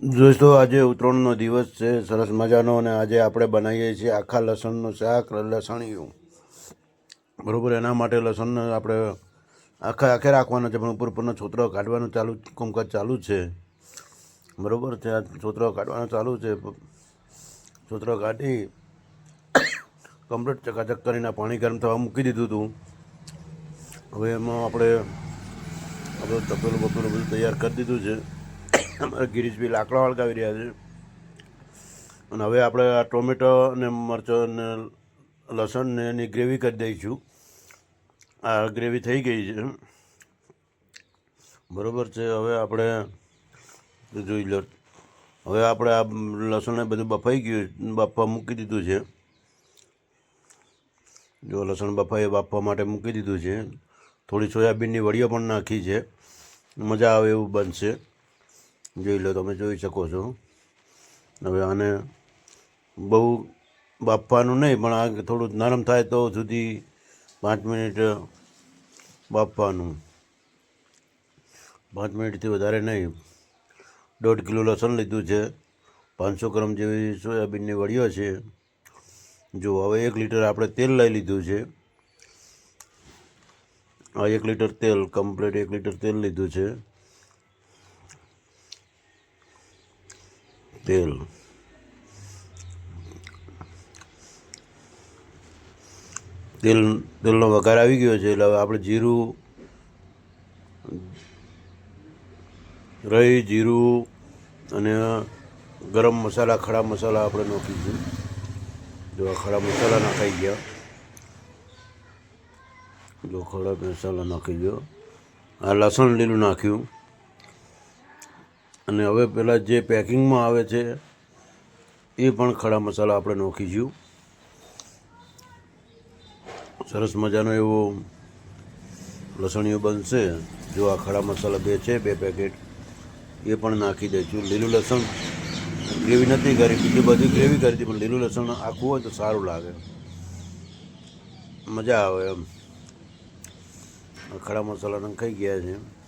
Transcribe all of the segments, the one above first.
દોસ્તો આજે ઉત્તરાયણનો દિવસ છે, સરસ મજાનો, અને આજે આપણે બનાવીએ છીએ આખા લસણનું શાક, લસણિયું. બરાબર, એના માટે લસણ આપણે આખે આખે રાખવાના છે, પણ ઉપર, ઉપરનો છોતરો કાઢવાનું ચાલુ, કામકાજ ચાલુ છે. બરાબર છે છોતરો કાઢવાનું ચાલુ છે. છોતરો કાઢી કમ્પ્લીટ ચકાચક કરીને પાણી ગરમ થવા મૂકી દીધું હતું. હવે એમાં આપણે, આપણું તપેલું બપેલું બધું તૈયાર કરી દીધું છે. અમારે ગિરીશભાઈ લાકડા વળગાવી રહ્યા છે. અને હવે આપણે આ ટોમેટો અને મરચો અને લસણ ને એની ગ્રેવી કરી દઈશું. આ ગ્રેવી થઈ ગઈ છે. બરોબર છે, હવે આપણે જોઈ લો. હવે આપણે આ લસણને બધું બફાઈ ગયું, બાફવા મૂકી દીધું છે. જો લસણ બફાઈ બાફવા માટે મૂકી દીધું છે. થોડી સોયાબીનની વડીઓ પણ નાખી છે. મજા આવે એવું બનશે. જોઈ લો, તમે જોઈ શકો છો. હવે આને બહુ બાફવાનું નહીં, પણ આ થોડું નરમ થાય તો સુધી પાંચ મિનિટ બાફવાનું. પાંચ મિનિટથી વધારે નહીં. દોઢ કિલો લસણ લીધું છે. પાંચસો ગ્રામ જેવી સોયાબીનની વડીઓ છે. જો હવે એક લીટર આપણે તેલ લઈ લીધું છે. આ એક લીટર તેલ, કમ્પ્લીટ એક લીટર તેલ લીધું છે. તેલ તેલ તેલનો વઘાર આવી ગયો છે, એટલે હવે આપણે જીરું રહી જીરું અને ગરમ મસાલા, ખડા મસાલા આપણે નાખીશું. જો ખડા મસાલા નાખાઈ ગયા. જો ખડા મસાલા નાખી ગયો. આ લસણ લીલું નાખ્યું. અને હવે પહેલાં જે પેકિંગમાં આવે છે, એ પણ ખડા મસાલા આપણે નોખીશું. સરસ મજાનો એવો લસણીઓ બનશે. જો આ ખડા મસાલા બે છે, બે પેકેટ, એ પણ નાખી દઈશું. લીલું લસણ ગ્રેવી નથી કરી, બીજી બધી ગ્રેવી કરી હતી, પણ લીલું લસણ આખું હોય તો સારું લાગે. મજા આવે એમ. ખડા મસાલા નખાઈ ગયા છે.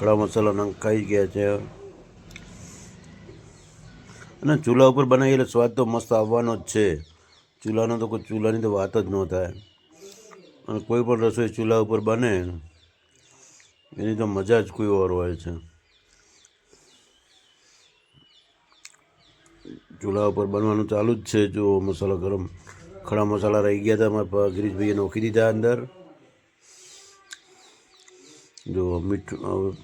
ખડા મસાલા નખાઈ ગયા છે. અને ચૂલા ઉપર બનાવીએ એટલે સ્વાદ તો મસ્ત આવવાનો જ છે. ચૂલાનો તો કોઈ ચૂલાની તો વાત જ ન થાય. અને કોઈ પણ રસોઈ ચૂલા ઉપર બને, એની તો મજા જ કોઈ ઓર હોય છે. ચૂલા ઉપર બનવાનું ચાલુ જ છે. જો મસાલો ગરમ ખડા મસાલા રહી ગયા હતા અમારા ગિરીશભાઈએ નોખી દીધા અંદર. જો મીઠું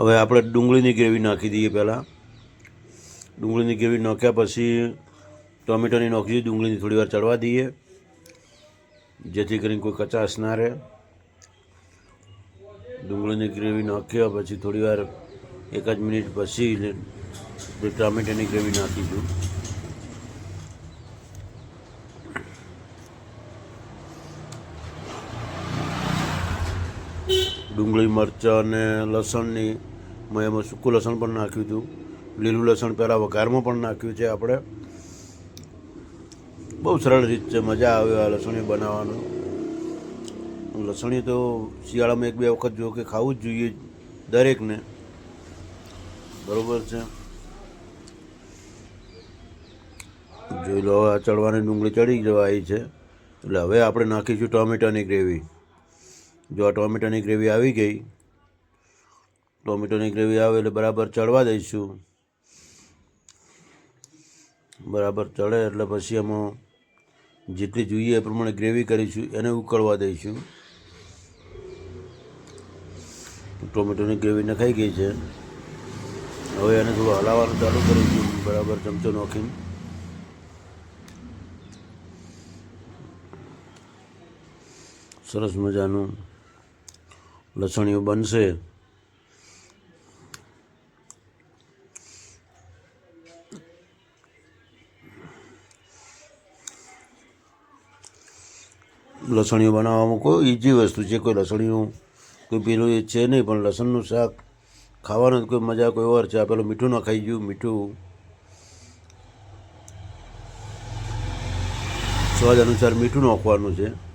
હવે આપણે ડુંગળીની ગ્રેવી નાખી દઈએ પહેલાં. ડુંગળીની ગ્રેવી નાખ્યા પછી ટોમેટોની નાખી ડુંગળીની થોડી વાર ચડવા દઈએ. જેથી કરીને કોઈ કચાશ ના રહે. ડુંગળીની ગ્રેવી નાખ્યા પછી થોડી વાર એક જ મિનિટ પછી ટામેટાની ગ્રેવી નાખીશું ડુંગળી, મરચાં અને લસણની મેં એમાં સૂકું લસણ પણ નાખ્યું હતું. લીલું લસણ પહેલાં વઘારમાં પણ નાખ્યું છે આપણે. બહુ સરળ રીત છે, મજા આવે આ લસણી બનાવવાનું. લસણી તો શિયાળામાં એક બે વખત જો કે ખાવું જ જોઈએ દરેકને. બરાબર છે. જોઈ લો, આ ચડવાની ડુંગળી ચડી જવા આવી છે. એટલે હવે આપણે નાખીશું ટોમેટાની ગ્રેવી. જો આ ટોમેટોની ગ્રેવી આવી ગઈ, ટોમેટોની ગ્રેવી આવે એટલે બરાબર ચડવા દઈશું. બરાબર ચડે એટલે પછી એમાં જેટલી જોઈએ એ પ્રમાણે ગ્રેવી કરીશું, એને ઉકળવા દઈશું. ટોમેટોની ગ્રેવી નખાઈ ગઈ છે. હવે એને થોડું હલાવવાનું ચાલુ કરીશું, બરાબર ચમચો નાખીને. સરસ મજાનું લસણીયું બનશે. લસણીયું બનાવવામાં કોઈ ઈજી વસ્તુ છે, કોઈ લસણીયું કોઈ પેલું એ છે નહીં, પણ લસણનું શાક ખાવાનું કોઈ મજા કોઈ ઓર છે. આ પેલું મીઠું ન ખાઈ ગયું, મીઠું. સ્વાદ અનુસાર મીઠું નાખવાનું છે.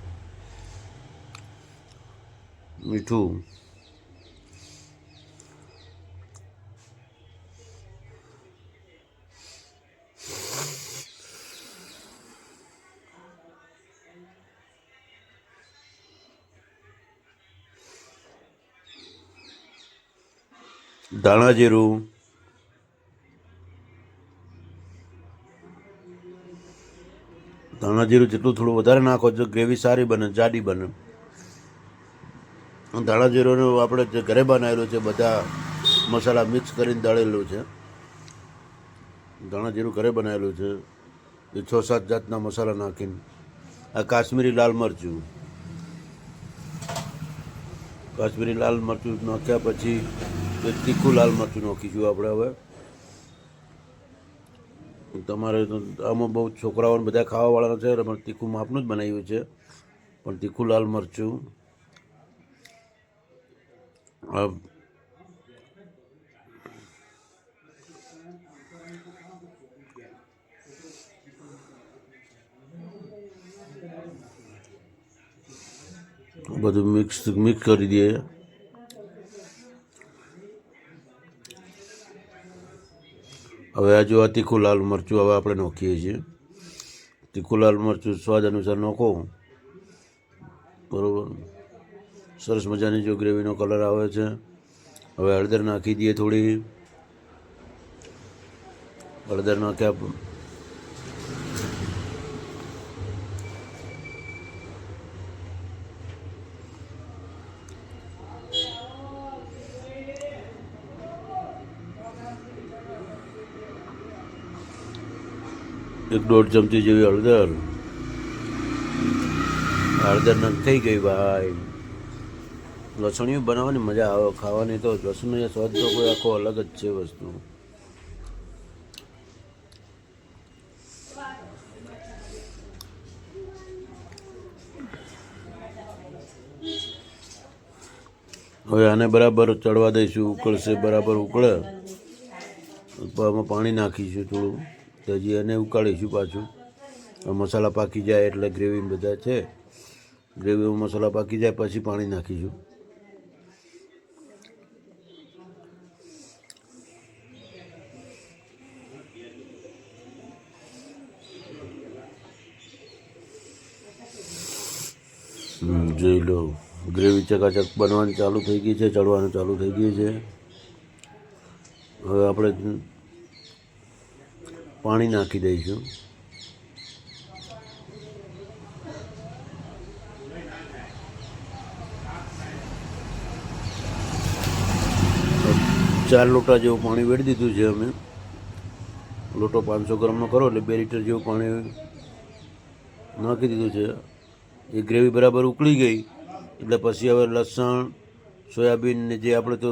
મીઠું ધાણા જીરું. ધાણા જીરું જેટલું થોડું વધારે નાખો છો ગ્રેવી સારી બને, જાડી બને. ધાણા જીરુંનું આપણે ઘરે બનાવેલું છે, બધા મસાલા મિક્સ કરીને દળેલું છે. ધાણા જીરું ઘરે બનાવેલું છે. એ છ સાત જાતના મસાલા નાખીને. આ કાશ્મીરી લાલ મરચું. કાશ્મીરી લાલ મરચું નાખ્યા પછી તીખું લાલ મરચું નાખીશું આપણે હવે. તમારે આમાં બહુ છોકરાઓને બધા ખાવાવાળાના છે પણ તીખું માપનું જ બનાવ્યું છે. પણ તીખું લાલ મરચું બધું મિક્સ મિક્સ કરી દઈએ. હવે આ જો આ તીખું લાલ મરચું, હવે આપણે નાખીએ છીએ. તીખું લાલ મરચું સ્વાદ અનુસાર નોખો. સરસ મજાની જો ગ્રેવીનો કલર આવે છે. હવે હળદર નાખી દઈએ થોડી. હળદર નાખ્યા એક દોઢ ચમચી જેવી હળદર. હળદર નંગ થઈ ગઈ ભાઈ. લસણીયું બનાવવાની મજા આવે, ખાવાની તો લસણનો સ્વાદ તો કોઈ આખો અલગ જ છે વસ્તુ. હવે આને બરાબર ચડવા દઈશું, ઉકળશે, બરાબર ઉકળે. આમાં પાણી નાખીશું થોડું. તો હજી એને ઉકાળીશું પાછું. મસાલા પાકી જાય એટલે ગ્રેવી બધા છે. ગ્રેવીમાં મસાલા પાકી જાય, પછી પાણી નાખીશું. જોઈ લો. ગ્રેવી ચકાચક બનવાની ચાલુ થઈ ગઈ છે, ચડવાનું ચાલુ થઈ ગયું છે. હવે આપણે પાણી નાખી દઈશું. ચાર લોટા જેવું પાણી વેડી દીધું છે અમે. લોટો પાંચસો ગ્રામનો કરો એટલે બે લીટર જેવું પાણી નાખી દીધું છે. એ ગ્રેવી બરાબર ઉકળી ગઈ. એટલે પછી હવે લસણ સોયાબીનને જે આપણે તો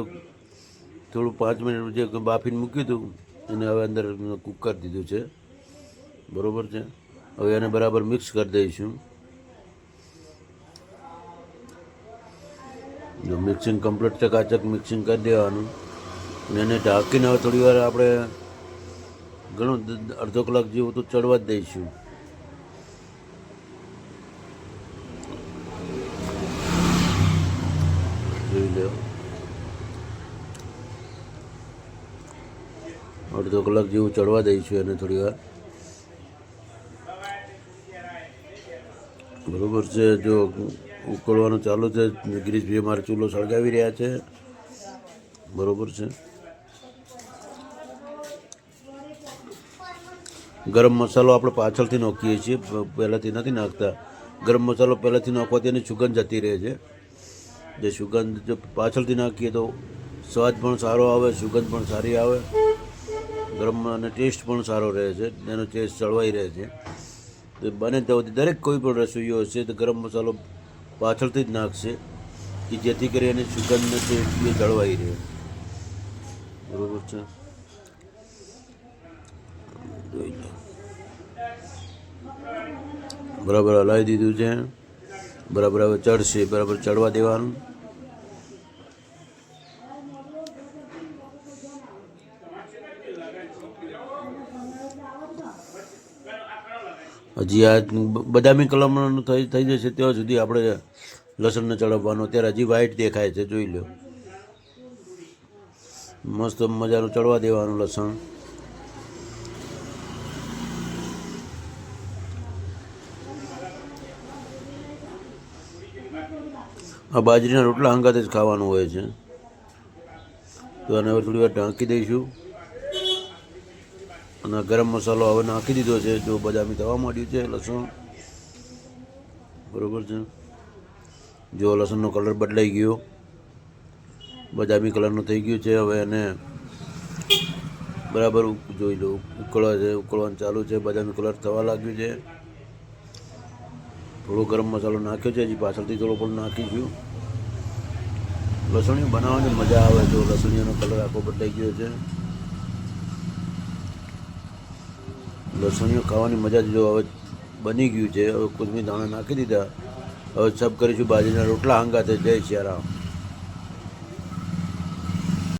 થોડું પાંચ મિનિટ જે બાફીને મૂક્યું હતું, એને હવે અંદર કૂક કરી દીધું છે. બરાબર છે? હવે એને બરાબર મિક્સ કરી દઈશું. જો મિક્સિંગ કમ્પ્લીટ ચકાચક મિક્સિંગ કરી દેવાનું. એને ઢાંકીને હવે થોડી વાર આપણે ઘણું અડધો કલાક જેવું તો ચડવા જ દઈશું જોઈ લો અડધો કલાક જેવું ચડવા દઈશું એને થોડી વાર. બરોબર છે, જો ઉકળવાનું ચાલુ છે ગિરીશભાઈ મારે ચૂલો સળગાવી રહ્યા છે. બરોબર છે. ગરમ મસાલો આપણે પાછળથી નાખીએ છીએ પહેલાંથી નથી નાખતા. ગરમ મસાલો પહેલાંથી નાખવાથી એની સુગંધ જતી રહે છે. જે સુગંધ જો પાછળથી નાખીએ તો સ્વાદ પણ સારો આવે, સુગંધ પણ સારી આવે. ગરમ અને ટેસ્ટ પણ સારો રહે છે, એનો ટેસ્ટ જળવાઈ રહે છે. તો બને ત્યાં દરેક કોઈ પણ રસોઈઓ હશે તો ગરમ મસાલો પાછળથી જ નાખશે, કે જેથી કરી એની સુગંધ ટેસ્ટ બી જળવાઈ રહે. બરોબર છે? બરાબર હલાવી દીધું છે. બરાબર હવે ચડશે, બરાબર ચડવા દેવાનું. હજી આ બદામી કલમનું થઈ થઈ જશે ત્યાં સુધી આપણે લસણને ચડવવાનો. ત્યારે હજી વ્હાઈટ દેખાય છે, જોઈ લો મસ્ત મજાનું ચડવા દેવાનું લસણ. આ બાજરીના રોટલા હંગાતે જ ખાવાનું હોય છે. તો આને હવે થોડી ઢાંકી દઈશું. અને ગરમ મસાલો હવે નાખી દીધો છે, જો બદામી થવા માંડ્યું છે, લસણ. બરોબર છે? જો લસણનો કલર બદલાઈ ગયો. બદામી કલરનો થઈ ગયું છે, હવે એને બરાબર જોઈ લો, ઉકળવા છે, ઉકળવાનું ચાલુ છે, બદામી કલર થવા લાગ્યું છે. થોડો ગરમ મસાલો નાખ્યો છે, હજી પાછળથી થોડો પણ નાખીશું લસણીયું બનાવવાની મજા આવે, જો લસણીયાનો કલર આખો બદલાઈ ગયો છે. લસણીઓ ખાવાની મજા જ હવે બની ગયું છે. હવે કોથમીર દાણા નાખી દીધા. હવે સબ કરીશું બાજરીના રોટલા. હંગાતે જય સિયારામ